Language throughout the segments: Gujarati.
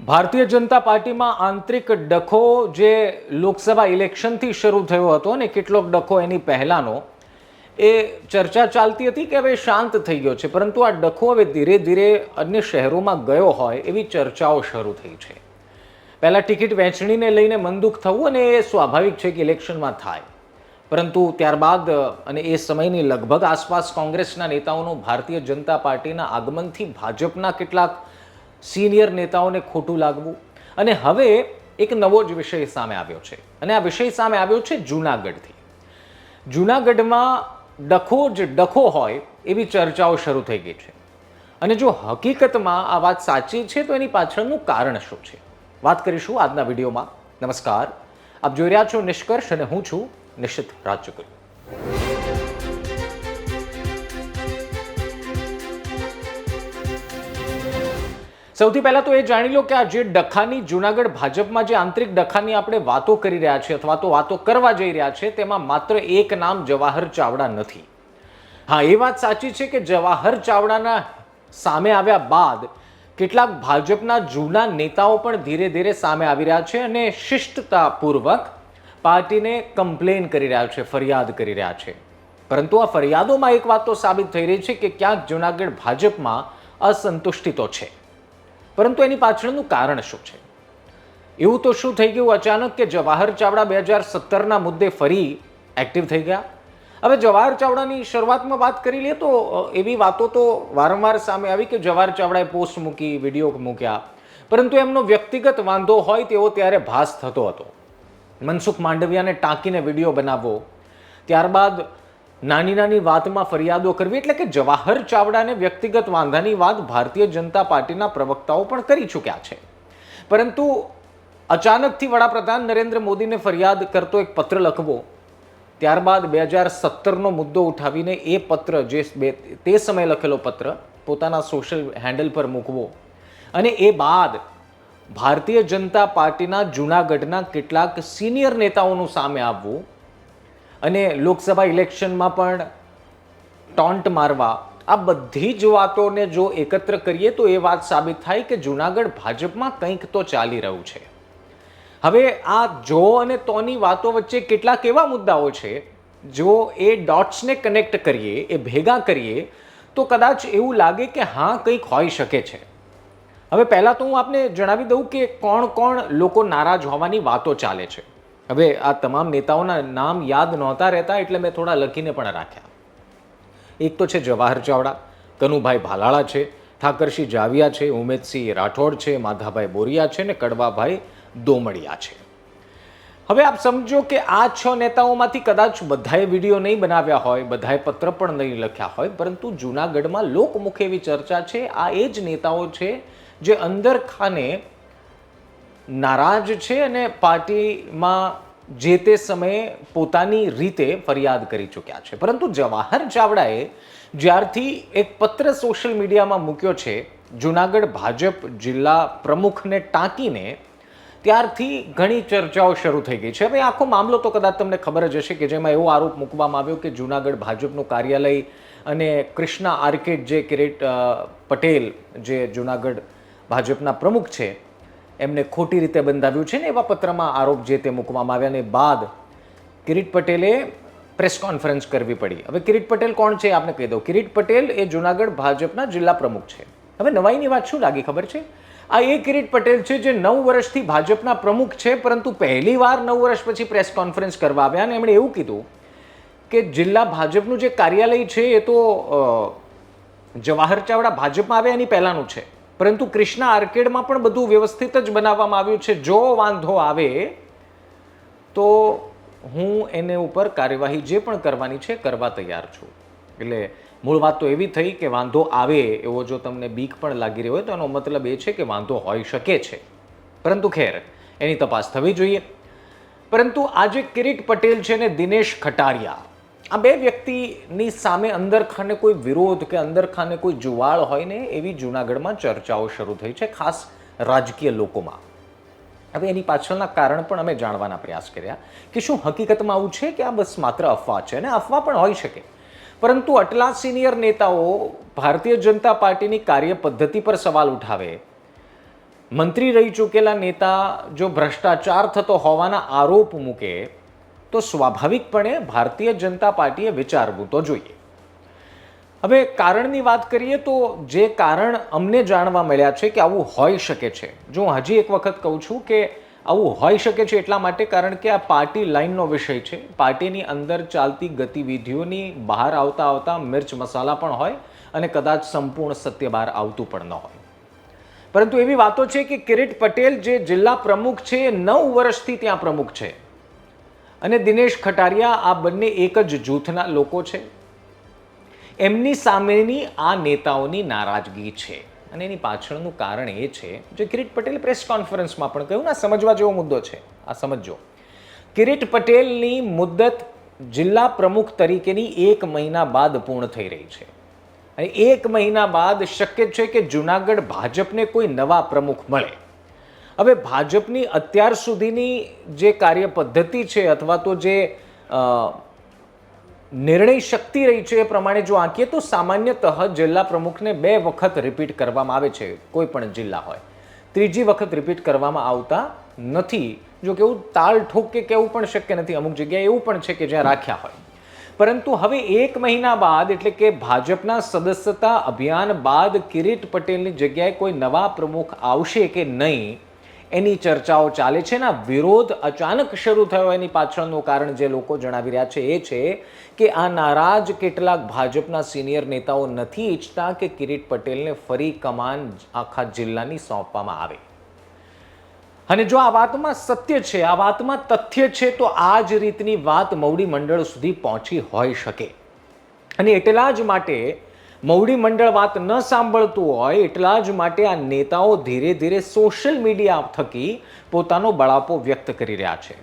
ભારતીય જનતા પાર્ટીમાં આંતરિક ડખો જે લોકસભા ઇલેક્શનથી શરૂ થયો હતો ને કેટલોક ડખો એની પહેલાંનો, એ ચર્ચા ચાલતી હતી કે હવે શાંત થઈ ગયો છે? પરંતુ આ ડખો હવે ધીરે ધીરે અન્ય શહેરોમાં ગયો હોય એવી ચર્ચાઓ શરૂ થઈ છે. પહેલાં ટિકિટ વહેંચણીને લઈને મનદુખ થવું અને એ સ્વાભાવિક છે કે ઇલેક્શનમાં થાય. પરંતુ ત્યારબાદ અને એ સમયની લગભગ આસપાસ કોંગ્રેસના નેતાઓનું ભારતીય જનતા પાર્ટીના આગમનથી ભાજપના કેટલાક સિનિયર નેતાઓને ખોટું લાગવું. અને હવે એક નવો જ વિષય સામે આવ્યો છે. અને આ વિષય સામે આવ્યો છે જૂનાગઢથી. જૂનાગઢમાં ડખો જ ડખો હોય એવી ચર્ચાઓ શરૂ થઈ ગઈ છે. અને જો હકીકતમાં આ વાત સાચી છે, તો એની પાછળનું કારણ શું છે? વાત કરીશું આજના વિડીયોમાં. નમસ્કાર. આપ જોઈ રહ્યા છો નિષ્કર્ષ અને હું છું નિશ્ચિત રાજચક્ર સૌથી પહેલા તો એ જાણી લો કે આ જે ડખાની જુનાગઢ ભાજપમાં જે આંતરિક ડખાની આપણે વાતો કરી રહ્યા છીએ અથવા તો વાતો કરવા જઈ રહ્યા છે તેમાં માત્ર એક નામ જવાહર ચાવડા નથી. હા, એ વાત સાચી છે કે જવાહર ચાવડાના સામે આવ્યા બાદ કેટલાક ભાજપના જૂના નેતાઓ પણ ધીરે ધીરે સામે આવી રહ્યા છે અને શિષ્ટતાપૂર્વક પાર્ટીને કમ્પ્લેન કરી રહ્યા છે, ફરિયાદ કરી રહ્યા છે. પરંતુ આ ફરિયાદોમાં એક વાત તો સાબિત થઈ રહી છે કે ક્યાંક જુનાગઢ ભાજપમાં અસંતુષ્ટિ તો છે. પરંતુ એની પાછળનું કારણ શું છે? એવું તો શું થઈ ગયું અચાનક કે જવાહર ચાવડા બે હજાર સત્તરના મુદ્દે ફરી એક્ટિવ થઈ ગયા? હવે જવાહર ચાવડાની શરૂઆતમાં વાત કરી લઈએ તો એવી વાતો તો વારંવાર સામે આવી કે જવાહર ચાવડાએ પોસ્ટ મૂકી વીડિયો મૂક્યા. પરંતુ એમનો વ્યક્તિગત વાંધો હોય તેવો ત્યારે ભાસ થતો હતો. મનસુખ માંડવિયાને ટાંકીને વીડિયો બનાવવો. ત્યારબાદ નાની નાની વાતમાં ફરિયાદો કરવી એટલે કે જવાહર ચાવડાને વ્યક્તિગત વાંધાની વાત ભારતીય જનતા પાર્ટીના પ્રવક્તાઓ પણ કરી ચૂક્યા છે. પરંતુ અચાનકથી વડાપ્રધાન નરેન્દ્ર મોદીને ફરિયાદ કરતો એક પત્ર લખવો, ત્યારબાદ બે હજાર સત્તરનો મુદ્દો ઉઠાવીને એ પત્ર જે બે, તે સમયે લખેલો પત્ર પોતાના સોશિયલ હેન્ડલ પર મૂકવો અને એ બાદ ભારતીય જનતા પાર્ટીના જૂનાગઢના કેટલાક સિનિયર નેતાઓનું સામે આવવું અને લોકસભા ઇલેક્શનમાં પણ ટોન્ટ મારવા, આ બધી જ વાતોને જો એકત્ર કરીએ તો એ વાત સાબિત થાય કે જૂનાગઢ ભાજપમાં કંઈક તો ચાલી રહ્યું છે. હવે આ જો અને તોની વાતો વચ્ચે કેટલાક એવા મુદ્દાઓ છે, જો એ ડોટ્સને કનેક્ટ કરીએ, એ ભેગા કરીએ, તો કદાચ એવું લાગે કે હા, કંઈક હોઈ શકે છે. હવે પહેલાં તો હું આપને જણાવી દઉં કે કોણ કોણ લોકો નારાજ હોવાની વાતો ચાલે છે. હવે આ તમામ નેતાઓના નામ યાદ નહોતા રહેતા એટલે મેં થોડા લખીને પણ રાખ્યા. એક તો છે જવાહર ચાવડા કનુભાઈ ભાલાળા છે, ઠાકરસિંહ જાવિયા છે, ઉમેદસિંહ રાઠોડ છે, માધાભાઈ બોરિયા છે ને કડવાભાઈ દોમડિયા છે. હવે આપ સમજો કે આ છ નેતાઓમાંથી કદાચ બધાએ વીડિયો નહીં બનાવ્યા હોય, બધાએ પત્ર પણ નહીં લખ્યા હોય, પરંતુ જૂનાગઢમાં લોકમુખે એવી ચર્ચા છે, આ એ જ નેતાઓ છે જે અંદર ખાને નારાજ છે અને પાર્ટીમાં જે તે સમયે પોતાની રીતે ફરિયાદ કરી ચૂક્યા છે. પરંતુ જવાહર ચાવડાએ જ્યારથી એક પત્ર સોશિયલ મીડિયામાં મૂક્યો છે, જુનાગઢ ભાજપ જિલ્લા પ્રમુખને ટાંકીને, ત્યારથી ઘણી ચર્ચાઓ શરૂ થઈ ગઈ છે. હવે આખો મામલો તો કદાચ તમને ખબર જ હશે કે જેમાં એવો આરોપ મૂકવામાં આવ્યો કે જુનાગઢ ભાજપનું કાર્યાલય અને કૃષ્ણા આર્કેડ જે કિરીટ પટેલ જે જુનાગઢ ભાજપના પ્રમુખ છે એમને ખોટી રીતે બંધાવ્યું છે ને એવા પત્રમાં આરોપ જે તે મૂકવામાં આવ્યા ને બાદ કિરીટ પટેલે પ્રેસ કોન્ફરન્સ કરવી પડી. હવે કિરીટ પટેલ કોણ છે? આપને કહી દઉં. કિરીટ પટેલ એ જુનાગઢ ભાજપના જિલ્લા પ્રમુખ છે. હવે નવાઈની વાત શું લાગી ખબર છે? આ એ કિરીટ પટેલ છે જે નવ વર્ષથી ભાજપના પ્રમુખ છે, પરંતુ પહેલી વાર નવ વર્ષ પછી પ્રેસ કોન્ફરન્સ કરવા આવ્યા અને એમણે એવું કીધું કે જિલ્લા ભાજપનું જે કાર્યાલય છે એ તો જવાહર ચાવડા ભાજપમાં આવે એની પહેલાંનું છે. પરંતુ ક્રિષ્ના આર્કેડમાં પણ બધું વ્યવસ્થિત જ બનાવવામાં આવ્યું છે. જો વાંધો આવે, તો હું એને ઉપર કાર્યવાહી જે પણ કરવાની છે કરવા તૈયાર છું. એટલે મૂળ વાત તો એવી થઈ કે વાંધો આવે એવો જો તમને બીક પણ લાગી રહ્યો હોય, તો એનો મતલબ એ છે કે વાંધો હોઈ શકે છે. પરંતુ ખેર, એની તપાસ થવી જોઈએ. પરંતુ આજે કિરીટ પટેલ છે ને દિનેશ ખટારિયા. આ બે વ્યક્તિની સામે અંદર ખાને કોઈ વિરોધ કે અંદર ખાને કોઈ જુવાળ હોય ને એવી જૂનાગઢમાં ચર્ચાઓ શરૂ થઈ છે, ખાસ રાજકીય લોકોમાં. હવે એની પાછળના કારણ પણ અમે જાણવાના પ્રયાસ કર્યા કે શું હકીકતમાં આવું છે કે આ બસ માત્ર અફવા છે અને અફવા પણ હોઈ શકે? પરંતુ આટલા સિનિયર નેતાઓ ભારતીય જનતા પાર્ટીની કાર્ય પદ્ધતિ પર સવાલ ઉઠાવે. મંત્રી રહી ચૂકેલા નેતા જો ભ્રષ્ટાચાર થતો હોવાના આરોપ મૂકે તો સ્વાભાવિકપણે ભારતીય જનતા પાર્ટીએ વિચારવું તો જોઈએ. હવે કારણની વાત કરીએ તો જે કારણ અમને જાણવા મળ્યા છે કે આવું હોઈ શકે છે. જો હું હજી એક વખત કહું છું કે આવું હોઈ શકે છે એટલા માટે કારણ કે આ પાર્ટી લાઇનનો વિષય છે. પાર્ટીની અંદર ચાલતી ગતિવિધિઓની બહાર આવતા આવતા મિર્ચ મસાલા પણ હોય અને કદાચ સંપૂર્ણ સત્ય બહાર આવતું પણ ન હોય. પરંતુ એવી વાતો છે કે કિરીટ પટેલ જે જિલ્લા પ્રમુખ છે એ નવ વર્ષથી ત્યાં પ્રમુખ છે. અને દિનેશ ખટારિયા આ બંને એક જ જૂથના લોકો છે. એમની સામેની આ નેતાઓની નારાજગી છે અને એની પાછળનું કારણ એ છે જે કિરીટ પટેલે પ્રેસ કોન્ફરન્સમાં પણ કહ્યું, ને, સમજવા જેવો મુદ્દો છે. આ સમજો કિરીટ પટેલની મુદ્દત જિલ્લા પ્રમુખ તરીકેની એક મહિના બાદ પૂર્ણ થઈ રહી છે. અને એક મહિના બાદ શક્ય છે કે જુનાગઢ ભાજપને કોઈ નવા પ્રમુખ મળે. હવે ભાજપની અત્યાર સુધીની જે કાર્ય પદ્ધતિ છે અથવા તો જે નિર્ણય શક્તિ રહી છે એ પ્રમાણે જો આંકીએ તો સામાન્યતઃ જિલ્લા પ્રમુખને બે વખત રિપીટ કરવામાં આવે છે, કોઈ પણ જિલ્લા હોય. ત્રીજી વખત રિપીટ કરવામાં આવતા નથી. જો કે એવું તાલ ઠોક કે કેવું પણ શક્ય નથી, અમુક જગ્યાએ એવું પણ છે કે જ્યાં રાખ્યા હોય. પરંતુ હવે એક મહિના બાદ એટલે કે ભાજપના સદસ્યતા અભિયાન બાદ કિરીટ પટેલની જગ્યાએ કોઈ નવા પ્રમુખ આવશે કે નહીં એની ચર્ચાઓ ચાલે છે ના વિરોધ અચાનક શરૂ થયો એની પાછળનું કારણ જે લોકો જણાવી રહ્યા છે એ છે કે આ નારાજ કેટલાક ભાજપના સિનિયર નેતાઓ નથી ઈચ્છતા કે કિરીટ પટેલને ફરી કમાન આખા જિલ્લાની સોંપવામાં આવે. અને જો આ વાતમાં સત્ય છે, આ વાતમાં તથ્ય છે, તો આ જ રીતની વાત મવડી મંડળ સુધી પહોંચી હોઈ શકે. અને એટલા જ માટે મવડી મંડળ વાત ન સાંભળતું હોય એટલા જ માટે આ નેતાઓ ધીરે ધીરે સોશિયલ મીડિયા થકી પોતાનો બળાપો વ્યક્ત કરી રહ્યા છે.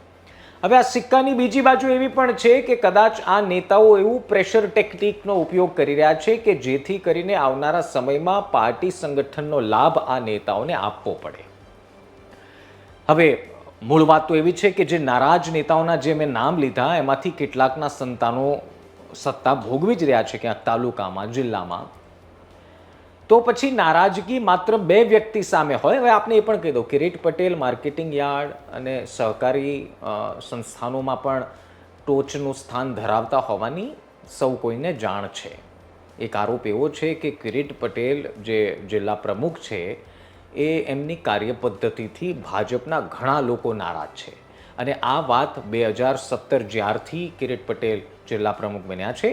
હવે આ સિક્કાની બીજી બાજુ એવી પણ છે કે કદાચ આ નેતાઓ એવું પ્રેશર ટેકનિકનો ઉપયોગ કરી રહ્યા છે કે જેથી કરીને આવનારા સમયમાં પાર્ટી સંગઠનનો લાભ આ નેતાઓને આપવો પડે. હવે મૂળ વાત તો એવી છે કે જે નારાજ નેતાઓના જે મેં નામ લીધા એમાંથી કેટલાકના સંતાનો સત્તા ભોગવી જ રહ્યા છે ક્યાંક તાલુકામાં, જિલ્લામાં. તો પછી નારાજગી માત્ર બે વ્યક્તિ સામે હોય, હવે આપને એ પણ કહી દઉં કિરીટ પટેલ માર્કેટિંગ યાર્ડ અને સહકારી સંસ્થાનોમાં પણ ટોચનું સ્થાન ધરાવતા હોવાની સૌ કોઈને જાણ છે. એક આરોપ એવો છે કે કિરીટ પટેલ જે જિલ્લા પ્રમુખ છે, એ એમની કાર્યપદ્ધતિથી ભાજપના ઘણા લોકો નારાજ છે. અને આ વાત બે હજાર સત્તર જ્યારથી કિરીટ પટેલ જિલ્લા પ્રમુખ બન્યા છે,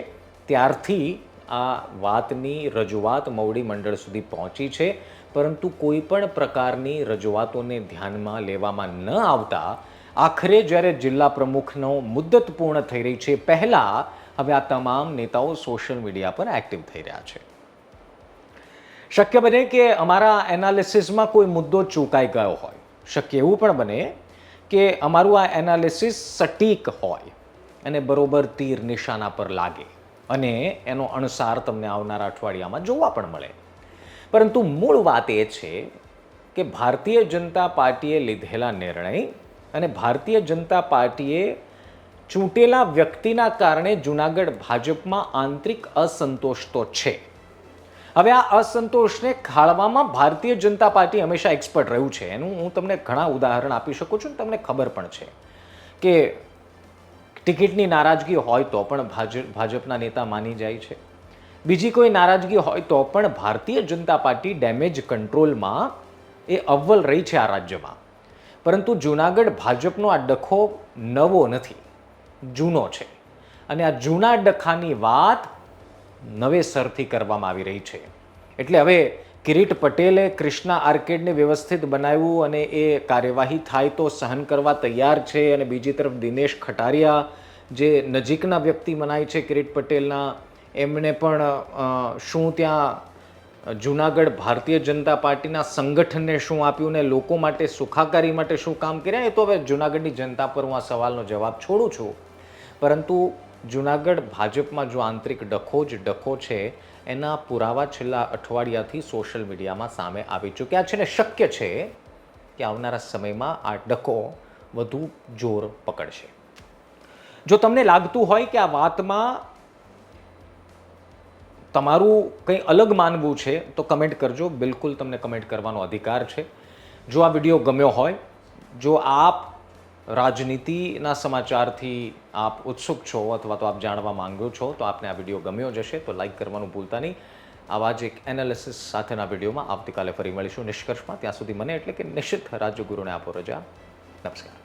ત્યારથી આ વાતની રજૂઆત મવડી મંડળ સુધી પહોંચી છે. પરંતુ કોઈ પણ પ્રકારની રજૂઆતોને ધ્યાનમાં લેવામાં ન આવતા આખરે જ્યારે જિલ્લા પ્રમુખનો મુદ્દત પૂર્ણ થઈ રહી છે, પહેલાં હવે આ તમામ નેતાઓ સોશિયલ મીડિયા પર એક્ટિવ થઈ રહ્યા છે. શક્ય બને કે અમારા એનાલિસિસમાં કોઈ મુદ્દો ચૂકાઈ ગયો હોય. શક્ય એવું પણ બને કે અમારું આ એનાલિસિસ સટીક હોય અને બરોબર તીર નિશાના પર લાગે અને એનો અણસાર તમને આવનારા અઠવાડિયામાં જોવા પણ મળે. પરંતુ મૂળ વાત એ છે કે ભારતીય જનતા પાર્ટીએ લીધેલા નિર્ણય અને ભારતીય જનતા પાર્ટીએ ચૂંટેલા વ્યક્તિના કારણે જુનાગઢ ભાજપમાં આંતરિક અસંતોષ તો છે. હવે આ અસંતોષને ખાળવામાં ભારતીય જનતા પાર્ટી હંમેશા એક્સપર્ટ રહ્યું છે. એનું હું તમને ઘણા ઉદાહરણ આપી શકું છું તમને ખબર પણ છે કે ટિકિટની નારાજગી હોય તો પણ ભાજપના નેતા માની જાય છે. બીજી કોઈ નારાજગી હોય તો પણ ભારતીય જનતા પાર્ટી ડેમેજ કંટ્રોલમાં એ અવ્વલ રહી છે આ રાજ્યમાં. પરંતુ જૂનાગઢ ભાજપનો આ ડખો નવો નથી, જૂનો છે. અને આ જૂના ડખાની વાત નવેસરથી કરવામાં આવી રહી છે. એટલે હવે કિરીટ પટેલે ક્રિષ્ના આર્કેડને વ્યવસ્થિત બનાવ્યું અને એ કાર્યવાહી થાય તો સહન કરવા તૈયાર છે અને બીજી તરફ દિનેશ ખટારિયા, જે નજીકના વ્યક્તિ મનાય છે કિરીટ પટેલના એમણે પણ શું ત્યાં જુનાગઢ ભારતીય જનતા પાર્ટીના સંગઠનને શું આપ્યું ને લોકો માટે સુખાકારી માટે શું કામ કર્યા? એ તો હવે જુનાગઢની જનતા પર હું આ સવાલનો જવાબ છોડું છું. પરંતુ જુનાગઢ ભાજપમાં જો આંતરિક ડખો જ ડખો છે, એના પુરાવા છેલ્લા અઠવાડિયાથી સોશિયલ મીડિયામાં સામે આવી ચૂક્યા છે ને શક્ય છે કે આવનારા સમયમાં આ ડખો વધુ જોર પકડશે. જો તમને લાગતું હોય કે આ વાતમાં તમારું કંઈ અલગ માનવું છે, તો કમેન્ટ કરજો. બિલકુલ તમને કમેન્ટ કરવાનો અધિકાર છે. જો આ વીડિયો ગમ્યો હોય, જો આપ રાજનીતિના સમાચારથી આપ ઉત્સુક છો અથવા તો આપ જાણવા માંગો છો, તો આપને આ વીડિયો ગમ્યો જશે તો લાઈક કરવાનું ભૂલતા નહીં. આવા જ એક એનાલિસિસ સાથેના વિડીયોમાં આવતીકાલે ફરી મળીશું નિષ્કર્ષમાં. ત્યાં સુધી મને એટલે કે નિશ્ચિત રાજ્યગુરુને આપો રજા. નમસ્કાર.